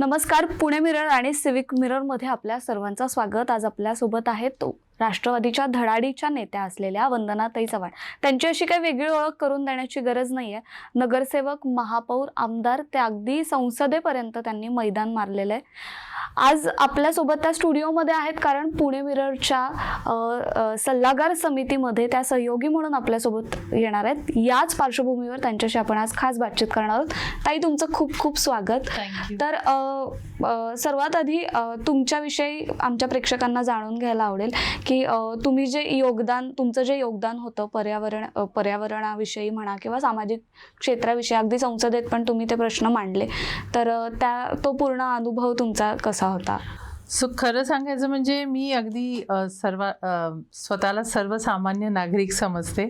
नमस्कार. पुणे मिरर आणि सिविक मिररमध्ये आपल्या सर्वांचं स्वागत. आज आपल्यासोबत आहे तो राष्ट्रवादीच्या धडाडीच्या नेत्या असलेल्या वंदनाताई चव्हाण. त्यांची अशी काही वेगळी ओळख करून देण्याची गरज नाही आहे नगरसेवक महापौर आमदार ते अगदी संसदेपर्यंत त्यांनी मैदान मारलेलं आहे. आज आपल्यासोबत त्या स्टुडिओमध्ये आहेत कारण पुणे मिररच्या सल्लागार समितीमध्ये त्या सहयोगी म्हणून आपल्यासोबत येणार आहेत. याच पार्श्वभूमीवर त्यांच्याशी आपण आज खास बातचीत करणार आहोत. ताई तुमचं खूप खूप स्वागत. तर सर्वात आधी तुमच्याविषयी आमच्या प्रेक्षकांना जाणून घ्यायला आवडेल की की तुम्ही जे योगदान तुमचं जे योगदान होतं पर्यावरण पर्यावरणाविषयी म्हणा किंवा सामाजिक क्षेत्राविषयी अगदी संसदेत पण तुम्ही ते प्रश्न मांडले. तर त्या तो पूर्ण अनुभव तुमचा कसा होता? सो खरं सांगायचं म्हणजे मी अगदी सर्व स्वतःला सर्वसामान्य नागरिक समजते.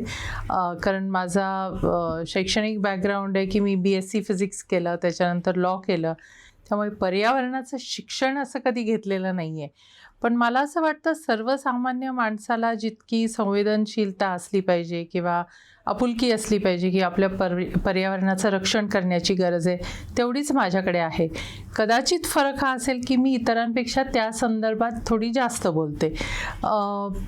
कारण माझा शैक्षणिक बॅकग्राऊंड आहे की मी बी एस सी फिजिक्स केलं त्याच्यानंतर लॉ केलं. त्यामुळे पर्यावरणाचं शिक्षण असं कधी घेतलेलं नाही आहे पण मला असं वाटतं सर्वसामान्य माणसाला जितकी संवेदनशीलता असली पाहिजे किंवा आपुलकी असली पाहिजे की आपल्या पर पर्यावरणाचं रक्षण करण्याची गरज आहे. तेवढीच माझ्याकडे आहे. कदाचित फरक हा असेल की मी इतरांपेक्षा त्या संदर्भात थोडी जास्त बोलते.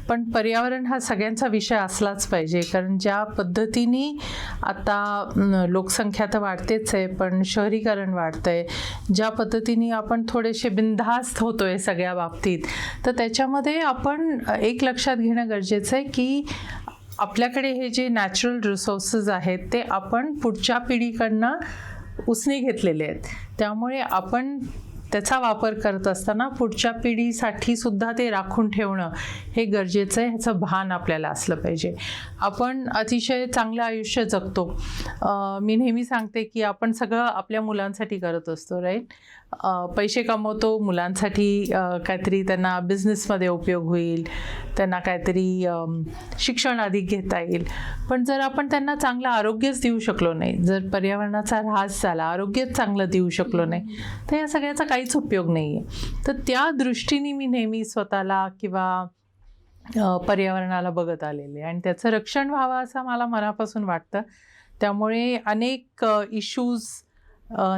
पण पर्यावरण हा सगळ्यांचा विषय असलाच पाहिजे. कारण ज्या पद्धतीने आता लोकसंख्या तर वाढतेच आहे पण शहरीकरण वाढतं आहे ज्या पद्धतीने आपण थोडेसे बिनधास्त होतो आहे सगळ्या बाबतीत तर त्याच्यामध्ये आपण एक लक्षात घेणं गरजेचं आहे की आपल्याकडे हे जे नॅचरल रिसोर्सेस आहेत ते आपण पुढच्या पिढीकडनं उसने घेतलेले आहेत. त्यामुळे आपण त्याचा वापर करत असताना पुढच्या पिढीसाठी सुद्धा ते राखून ठेवणं हे गरजेचं आहे ह्याचं भान आपल्याला असलं पाहिजे. आपण अतिशय चांगलं आयुष्य जगतो. मी नेहमी सांगते की आपण सगळं आपल्या मुलांसाठी करत असतो राईट पैसे कमवतो मुलांसाठी काहीतरी त्यांना बिझनेसमध्ये उपयोग होईल त्यांना काहीतरी शिक्षण अधिक घेता येईल. पण जर आपण त्यांना चांगलं आरोग्यच देऊ शकलो नाही जर पर्यावरणाचा ऱ्हास झाला आरोग्यच चांगलं देऊ शकलो नाही तर या सगळ्याचा काहीच उपयोग नाही आहे तर त्या दृष्टीने मी नेहमी स्वतःला किंवा पर्यावरणाला बघत आलेले. आणि त्याचं रक्षण व्हावं असं मला मनापासून वाटतं. त्यामुळे अनेक इश्यूज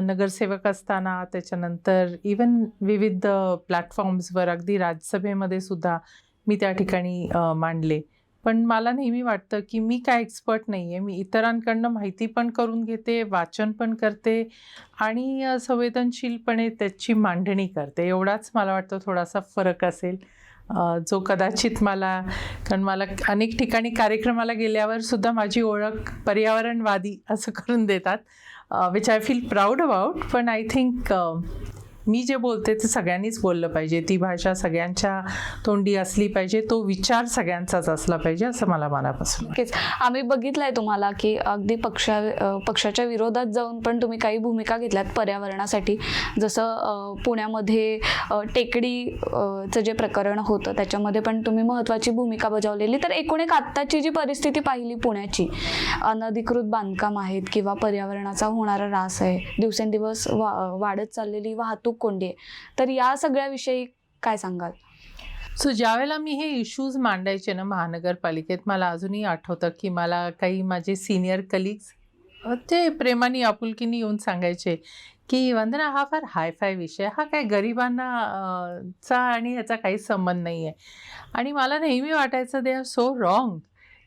नगरसेवक असताना त्याच्यानंतर इवन विविध प्लॅटफॉर्म्सवर अगदी राज्यसभेमध्ये सुद्धा मी त्या ठिकाणी मांडले. पण मला नेहमी वाटतं की मी काय एक्सपर्ट नाही आहे मी इतरांकडनं माहिती पण करून घेते वाचन पण करते आणि संवेदनशीलपणे त्याची मांडणी करते. एवढाच मला वाटतं थोडासा फरक असेल. जो कदाचित मला कारण मला अनेक ठिकाणी कार्यक्रमाला गेल्यावर सुद्धा माझी ओळख पर्यावरणवादी असं करून देतात. Which I feel proud about पण आय थिंक मी जे बोलते ते सगळ्यांनीच बोललं पाहिजे. ती भाषा सगळ्यांच्या तोंडी असली पाहिजे तो विचार सगळ्यांचाच असला पाहिजे असं मला मनापासून नक्कीच. आम्ही बघितलंय तुम्हाला की अगदी पक्षा पक्षाच्या विरोधात जाऊन पण तुम्ही काही भूमिका घेतल्यात पर्यावरणासाठी. जसं पुण्यामध्ये टेकडीचं जे प्रकरण होतं त्याच्यामध्ये पण तुम्ही महत्त्वाची भूमिका बजावलेली. तर एकूण एक आत्ताची जी परिस्थिती पाहिली पुण्याची अनधिकृत बांधकाम आहेत किंवा पर्यावरणाचा होणारा ऱ्हास आहे दिवसेंदिवस वा वाढत चाललेली वाहतूक कोंडी आहे तर या सगळ्याविषयी काय सांगाल? सो ज्यावेळेला मी हे इश्यूज मांडायचे ना महानगरपालिकेत मला अजूनही आठवतं की मला काही माझे सिनियर कलिग्स ते प्रेमाने आपुलकीने येऊन सांगायचे की वंदना हा फार हायफाय विषय हा काय गरिबांना चा आणि याचा काही संबंध नाही आहे आणि मला नेहमी वाटायचं दे आर सो रॉंग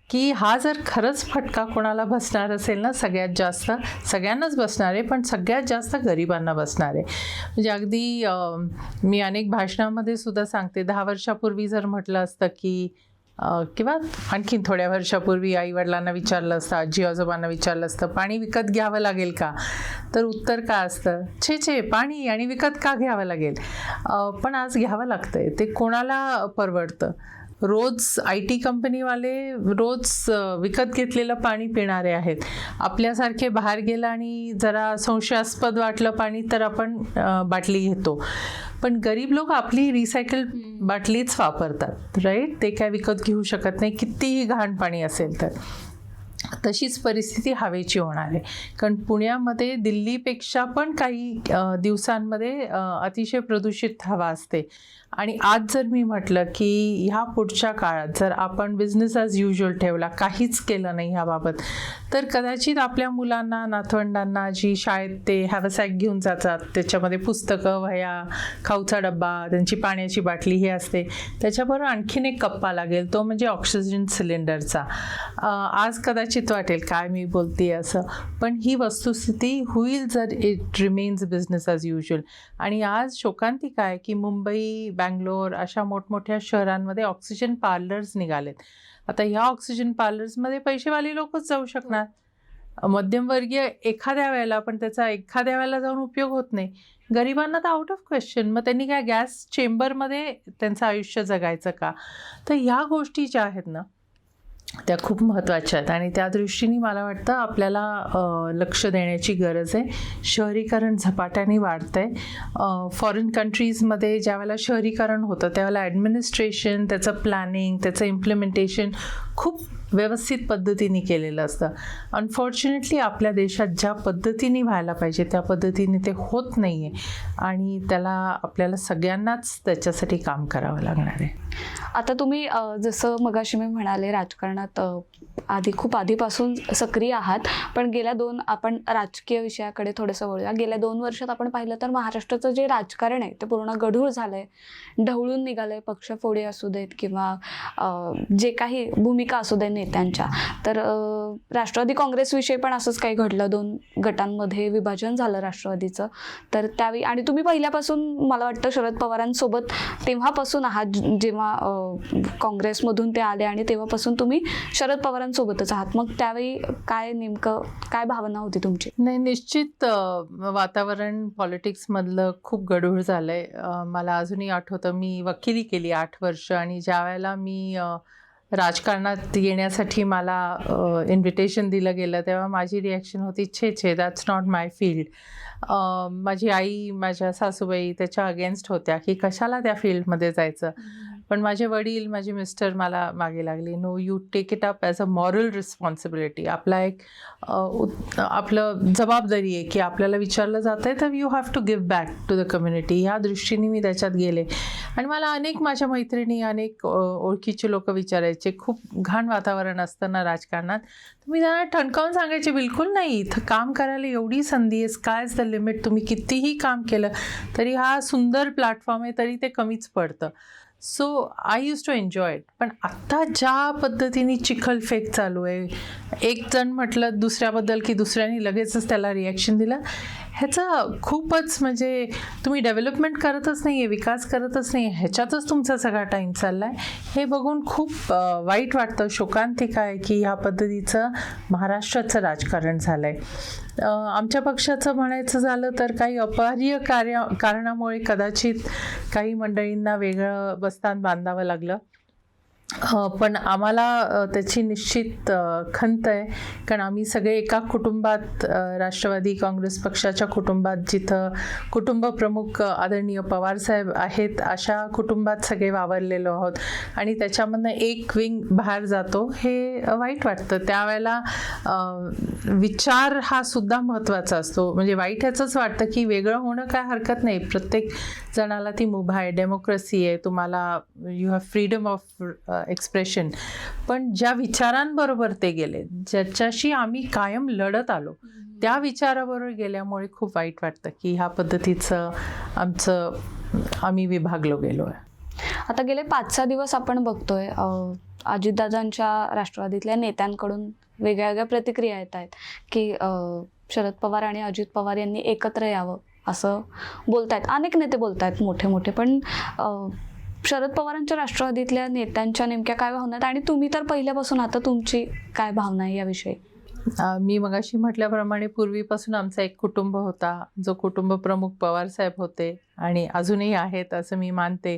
की हा जर खरंच फटका कोणाला बसणार असेल ना सगळ्यात जास्त सगळ्यांनाच बसणार आहे पण सगळ्यात जास्त गरिबांना बसणार आहे. म्हणजे अगदी मी अनेक भाषणामध्ये सुद्धा सांगते दहा वर्षापूर्वी जर म्हटलं असतं की किंवा आणखीन थोड्या वर्षापूर्वी आईवडिलांना विचारलं असतं आजी आजोबांना विचारलं असतं पाणी विकत घ्यावं लागेल का? तर उत्तर का असतं? छे छे पाणी आणि विकत का घ्यावं लागेल? पण आज घ्यावं लागतंय. ते कोणाला परवडतं? रोज आय टी कंपनीवाले रोज विकत घेतलेलं पाणी पिणारे आहेत. आपल्यासारखे बाहेर गेलं आणि जरा संशयास्पद वाटलं पाणी तर आपण बाटली घेतो. पण गरीब लोक आपली रिसायकल बाटलीच वापरतात राईट ते काय विकत घेऊ शकत नाही. कितीही घाण पाणी असेल तर. तशीच परिस्थिती हवेची होणार आहे. कारण पुण्यामध्ये दिल्लीपेक्षा पण काही दिवसांमध्ये अतिशय प्रदूषित हवा असते. आणि आज जर मी म्हटलं की ह्या पुढच्या काळात जर आपण बिझनेस ॲज युजल ठेवला काहीच केलं नाही ह्याबाबत तर कदाचित आपल्या मुलांना नातवंडांना जी शाळेत ते हॅवसॅक घेऊन जातात त्याच्यामध्ये पुस्तकं वह्या खाऊचा डब्बा त्यांची पाण्याची बाटली ही असते. त्याच्याबरोबर आणखीन एक कप्पा लागेल तो म्हणजे ऑक्सिजन सिलेंडरचा आज कदाचित वाटेल काय मी बोलते असं. पण ही वस्तुस्थिती होईल जर it remains business as usual आणि आज शोकांतिक आहे की मुंबई बँगलोर अशा मोठमोठ्या शहरांमध्ये ऑक्सिजन पार्लर्स निघालेत. आता ह्या ऑक्सिजन पार्लर्समध्ये पैसेवाली लोकच जाऊ शकणार. मध्यमवर्गीय एखाद्या वेळेला पण त्याचा एखाद्या वेळेला जाऊन उपयोग होत नाही. गरिबांना तर आउट ऑफ क्वेश्चन मग त्यांनी काय गॅस चेंबरमध्ये त्यांचं आयुष्य जगायचं का? तर ह्या गोष्टी ज्या आहेत ना त्या खूप महत्त्वाच्या आहेत. आणि त्या दृष्टीने मला वाटतं आपल्याला लक्ष देण्याची गरज आहे. शहरीकरण झपाट्याने वाढतं आहे फॉरेन कंट्रीजमध्ये ज्यावेळेला शहरीकरण होतं त्यावेळेला ॲडमिनिस्ट्रेशन त्याचं प्लॅनिंग त्याचं इम्प्लिमेंटेशन खूप व्यवस्थित पद्धतीने केलेलं असतं. अनफॉर्च्युनेटली आपल्या देशात ज्या पद्धतीने व्हायला पाहिजे त्या पद्धतीने ते होत नाही आहे आणि त्याला आपल्याला सगळ्यांनाच त्याच्यासाठी काम करावं लागणार आहे. आता तुम्ही जसं मगाशी मी म्हणाले राजकारणात आधी खूप आधीपासून सक्रिय आहात. पण गेल्या दोन आपण राजकीय विषयाकडे थोडंसं वळूया. गेल्या दोन वर्षात आपण पाहिलं तर महाराष्ट्राचं जे राजकारण आहे ते पूर्ण गढूळ झालं आहे ढवळून निघालं आहे पक्षफोडी असू देत किंवा जे काही भूमिका असू दे नेत्यांच्या. तर राष्ट्रवादी काँग्रेसविषयी पण असंच काही घडलं. दोन गटांमध्ये विभाजन झालं राष्ट्रवादीचं. तर त्यावेळी आणि तुम्ही पहिल्यापासून मला वाटतं शरद पवारांसोबत तेव्हापासून आहात जेव्हा काँग्रेसमधून ते आले आणि तेव्हापासून तुम्ही शरद पवारांसोबतच आहात. मग त्यावेळी काय नेमकं काय भावना होती तुमची? नाही निश्चित वातावरण पॉलिटिक्समधलं खूप गढूळ झालं आहे मला अजूनही आठवतं मी वकिली केली आठ वर्ष आणि ज्या वेळेला मी राजकारणात येण्यासाठी मला इन्व्हिटेशन दिलं गेलं. तेव्हा माझी रिॲक्शन होती छे छे दॅट्स नॉट माय फील्ड माझी आई माझ्या सासूबाई त्याच्या अगेन्स्ट होत्या की कशाला त्या फील्डमध्ये जायचं? पण माझे वडील माझे मिस्टर मला मागे लागले. No you take it up as a moral responsibility आपला एक आपलं जबाबदारी आहे की आपल्याला विचारलं जात आहे तर you have to give back to the community ह्या दृष्टीने मी त्याच्यात गेले. आणि मला अनेक माझ्या मैत्रिणी अनेक ओळखीचे लोक विचारायचे. खूप घाण वातावरण असतं ना राजकारणात. तर मी त्यांना ठणकावून सांगायचे बिलकुल नाही. इथं काम करायला एवढी संधी आहे स्कायज द लिमिट तुम्ही कितीही काम केलं तरी हा सुंदर प्लॅटफॉर्म आहे तरी ते कमीच पडतं. So I use to enjoy it पण आत्ता ज्या पद्धतीने चिखलफेक चालू आहे एक जण म्हटलं दुसऱ्याबद्दल की दुसऱ्याने लगेचच त्याला रिॲक्शन दिलं ह्याचं खूपच म्हणजे तुम्ही डेव्हलपमेंट करतच नाही आहे विकास करतच नाही ह्याच्यातच तुमचा सगळा टाईम चालला आहे हे बघून खूप वाईट वाटतं शोकांतिक आहे की ह्या पद्धतीचं महाराष्ट्राचं राजकारण झालं आहे आमच्या पक्षाचं म्हणायचं झालं तर काही अपहार्य कार्य कारणामुळे कदाचित काही मंडळींना वेगळं बस्तान बांधावं लागलं. पण आम्हाला त्याची निश्चित खंत आहे. कारण आम्ही सगळे एका कुटुंबात राष्ट्रवादी काँग्रेस पक्षाच्या कुटुंबात जिथं कुटुंब प्रमुख आदरणीय पवारसाहेब आहेत अशा कुटुंबात सगळे वावरलेलो आहोत. आणि त्याच्यामधनं एक विंग बाहेर जातो हे वाईट वाटतं. त्यावेळेला विचार हा सुद्धा महत्त्वाचा असतो. म्हणजे वाईट ह्याचंच वाटतं की वेगळं होणं काय हरकत नाही. प्रत्येक जणाला ती मुभा आहे. डेमोक्रेसी आहे. तुम्हाला you have freedom of expression पण ज्या विचारांबरोबर ते गेले ज्याच्याशी आम्ही कायम लढत आलो त्या विचाराबरोबर गेल्यामुळे खूप वाईट वाटतं की ह्या पद्धतीचं आमचं आम्ही विभागलो गेलो आहे. आता गेले पाच सहा दिवस आपण बघतोय अजितदादांच्या राष्ट्रवादीतल्या नेत्यांकडून वेगळ्या वेगळ्या प्रतिक्रिया येत आहेत की शरद पवार आणि अजित पवार यांनी एकत्र यावं असं बोलतायत. अनेक नेते बोलतायत मोठे मोठे पण शरद पवारांच्या राष्ट्रवादीतल्या नेत्यांच्या नेमक्या काय भावना आहेत? आणि तुम्ही तर पहिल्यापासून आता तुमची काय भावना आहे याविषयी? मी मगाशी म्हटल्याप्रमाणे पूर्वीपासून आमचा एक कुटुंब होता. जो कुटुंब प्रमुख पवारसाहेब होते आणि अजूनही आहेत असं मी मानते.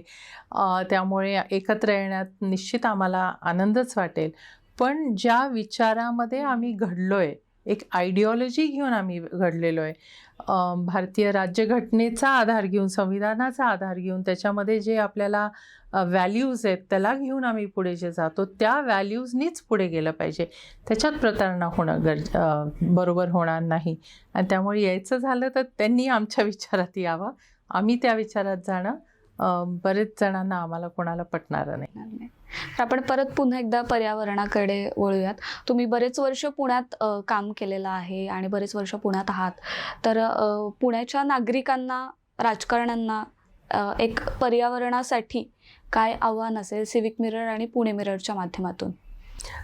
त्यामुळे एकत्र येण्यात निश्चित आम्हाला आनंदच वाटेल. पण ज्या विचारामध्ये आम्ही घडलो आहे एक आयडिओलॉजी घेऊन आम्ही घडलेलो आहे. भारतीय राज्यघटनेचा आधार घेऊन संविधानाचा आधार घेऊन त्याच्यामध्ये जे आपल्याला व्हॅल्यूज आहेत त्याला घेऊन आम्ही पुढे जे जातो त्या व्हॅल्यूजनीच पुढे गेलं पाहिजे. त्याच्यात प्रतारणा होणं गरज बरोबर होणार नाही. आणि त्यामुळे यायचं झालं तर त्यांनी आमच्या विचारात यावं. आम्ही त्या विचारात जाणं बरेच जणांना आम्हाला कोणाला पटणारं नाही. नाही. तर आपण परत पुन्हा एकदा पर्यावरणाकडे वळूयात. तुम्ही बरेच वर्ष पुण्यात काम केलेलं आहे आणि बरेच वर्ष पुण्यात आहात. तर पुण्याच्या नागरिकांना राजकारण्यांना एक पर्यावरणासाठी काय आव्हान असेल? सिविक मिरर आणि पुणे मिररच्या माध्यमातून.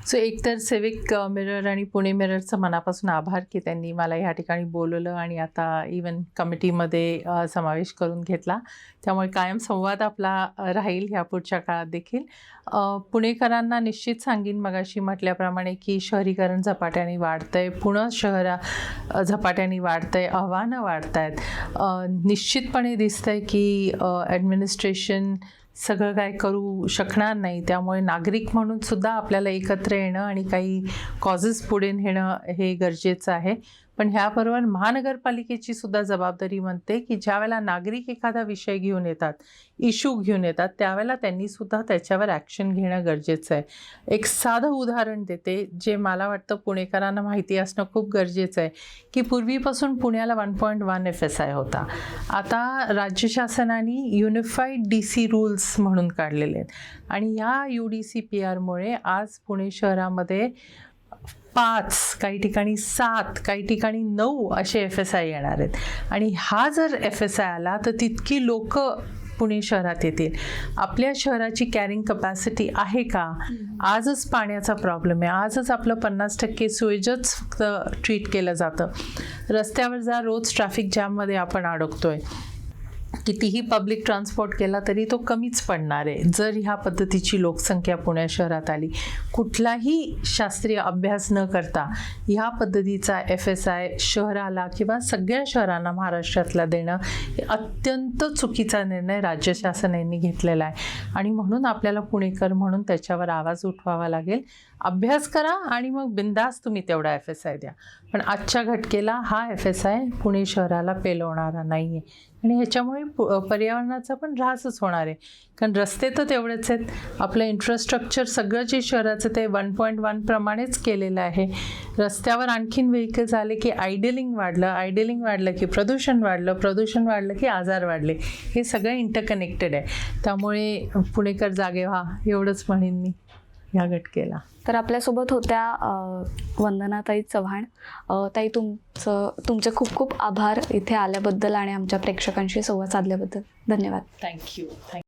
सो एकतर सिविक मिरर आणि पुणे मिररचं मनापासून आभार की त्यांनी मला ह्या ठिकाणी बोलवलं आणि आता इवन कमिटीमध्ये समावेश करून घेतला. त्यामुळे कायम संवाद आपला राहील ह्या पुढच्या काळात देखील. पुणेकरांना निश्चित सांगीन मगाशी म्हटल्याप्रमाणे की शहरीकरण झपाट्याने वाढतंय. पुणे शहरा झपाट्याने झपाट्याने आहे आव्हानं वाढत आहेत निश्चितपणे दिसतं आहे की ॲडमिनिस्ट्रेशन सगळं काय करू शकणार नाही. त्यामुळे नागरिक म्हणून सुद्धा आपल्याला एकत्र येणं आणि काही कॉजेस पुढे नेणं हे गरजेचं आहे. पण ह्याबरोबर महानगरपालिकेची सुद्धा जबाबदारी म्हणते की ज्यावेळेला नागरिक एखादा विषय घेऊन येतात इश्यू घेऊन येतात त्यावेळेला त्यांनी सुद्धा त्याच्यावर ॲक्शन घेणं गरजेचं आहे. एक साधं उदाहरण देते जे मला वाटतं पुणेकरांना माहिती असणं खूप गरजेचं आहे की पूर्वीपासून पुण्याला one point one F S I होता. आता राज्य शासनाने युनिफाईड डी सी रूल्स म्हणून काढलेले आहेत. आणि ह्या यू डी सी पी आरमुळे आज पुणे शहरामध्ये पाच काही ठिकाणी सात काही ठिकाणी नऊ असे एफ एस आय येणार आहेत. आणि हा जर एफ एस आय आला तर तितकी लोक पुणे शहरात येतील. आपल्या शहराची कॅरिंग कपॅसिटी आहे का? आजच पाण्याचा प्रॉब्लेम आहे. आजच आपलं पन्नास टक्के सुएजच फक्त ट्रीट केलं जातं. रस्त्यावर जा रोज ट्रॅफिक जॅममध्ये आपण अडकतोय. कितीही पब्लिक ट्रान्सपोर्ट केला तरी तो कमीच पडणार आहे. जर ह्या पद्धतीची लोकसंख्या पुण्या शहरात आली कुठलाही शास्त्रीय अभ्यास न करता ह्या पद्धतीचा एफ एस आय शहराला किंवा सगळ्या शहरांना महाराष्ट्रातला देणं हे अत्यंत चुकीचा निर्णय राज्य शासनाने घेतलेला आहे. आणि म्हणून आपल्याला पुणेकर म्हणून त्याच्यावर आवाज उठवावा लागेल. अभ्यास करा आणि मग बिंदास तुम्ही तेवढा एफ एस आय द्या. पण आजच्या घटकेला हा एफ एस आय पुणे शहराला पेलवणारा नाही आहे आणि ह्याच्यामुळे पर्यावरणाचा पण ऱ्हासच होणार आहे. कारण रस्ते तर तेवढेच आहेत. आपलं इन्फ्रास्ट्रक्चर सगळं जे शहराचं ते वन पॉईंट वन प्रमाणेच केलेलं आहे. रस्त्यावर आणखीन व्हेकल्स आले की आयडिलिंग वाढलं आयडिलिंग वाढलं की प्रदूषण वाढलं प्रदूषण वाढलं की आजार वाढले. हे सगळं इंटरकनेक्टेड आहे. त्यामुळे पुणेकर जागे व्हा एवढंच म्हणेन मी. ह्या घटकेला. तर आपल्यासोबत होत्या वंदनाताई चव्हाण. ताई तुमचं तुमचे खूप खूप आभार इथे आल्याबद्दल आणि आमच्या प्रेक्षकांशी संवाद साधल्याबद्दल. धन्यवाद. Thank you thank you